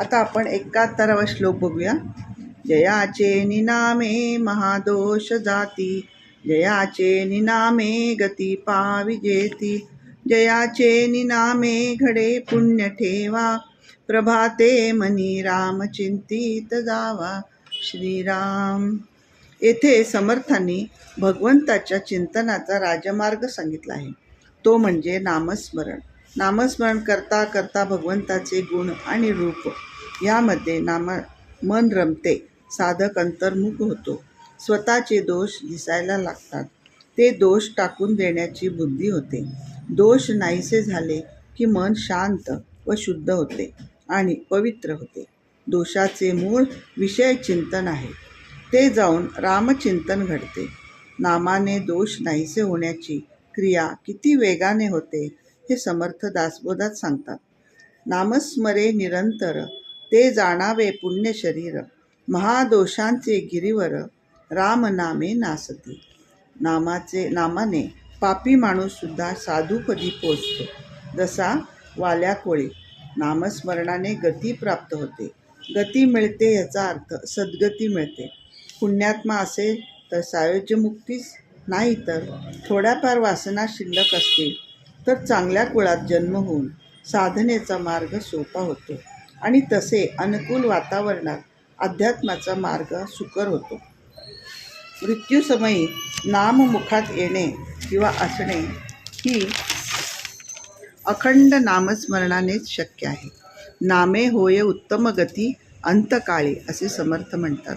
आता आपण एकाहत्तरावा श्लोक बघूया. जयाचे निनामे महादोष जाती. जयाचे निनामे गती पाविजेती जयाचे निनामे घडे पुण्य ठेवा. प्रभाते मनी राम चिंतित जावा. श्रीराम. येथे समर्थांनी भगवंताच्या चिंतनाचा राजमार्ग सांगितला आहे. तो म्हणजे नामस्मरण. नामस्मरण करता करता भगवंताचे गुण आणि रूप यामध्ये नाम मन रमते साधक अंतर्मुख होतो. स्वतःचे दोष दिसायला लागतात. ते दोष टाकून देण्याची बुद्धी होते. दोष नाहीसे झाले की मन शांत व शुद्ध होते आणि पवित्र होते. दोषाचे मूळ विषय चिंतन आहे. ते जाऊन रामचिंतन घडते. नामाने दोष नाहीसे होण्याची क्रिया किती वेगाने होते हे समर्थ दासबोधात सांगतात. नामस्मरे निरंतर ते जाणावे पुण्य शरीर महादोषांचे गिरीवर राम नामे नासती. नामाचे नामाने पापी माणूससुद्धा साधूपदी पोचतो. जसा वाल्या कोळी नामस्मरणाने गती प्राप्त होते. गती मिळते याचा अर्थ सद्गती मिळते. पुण्यात्मा असेल तर सायोज्यमुक्तीच नाही तर थोड्याफार वासना शिल्लक असतील. तर चांगल्या कुळात जन्म होऊन साधनेचा मार्ग सोपा होतो. आणि तसे अनुकूल वातावरणात अध्यात्माचा मार्ग सुकर होतो. मृत्यूसमयी नाममुखात येणे किंवा असणे ही अखंड नामस्मरणानेच शक्य आहे. नामे होय उत्तम गती अंतकाळी असे समर्थ म्हणतात.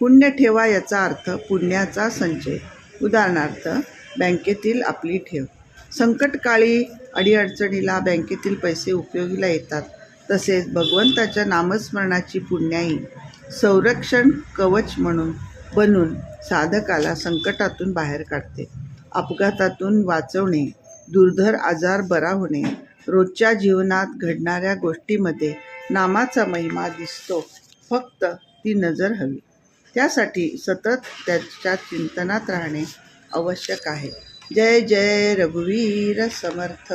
पुण्य ठेवा याचा अर्थ पुण्याचा संचय. उदाहरणार्थ बँकेतील आपली ठेव. संकटकाळी अडीअडचणीला बँकेतील पैसे उपयोगीला येतात. तसेच भगवंताच्या नामस्मरणाची पुण्याई संरक्षण कवच म्हणून बनून साधकाला संकटातून बाहेर काढते. अपघातातून वाचवणे दुर्धर आजार बरा होणे रोजच्या जीवनात घडणाऱ्या गोष्टीमध्ये नामाचा महिमा दिसतो फक्त ती नजर हवी. त्यासाठी सतत त्याच्या चिंतनात राहणे आवश्यक आहे. जय जय रघुवीर समर्थ.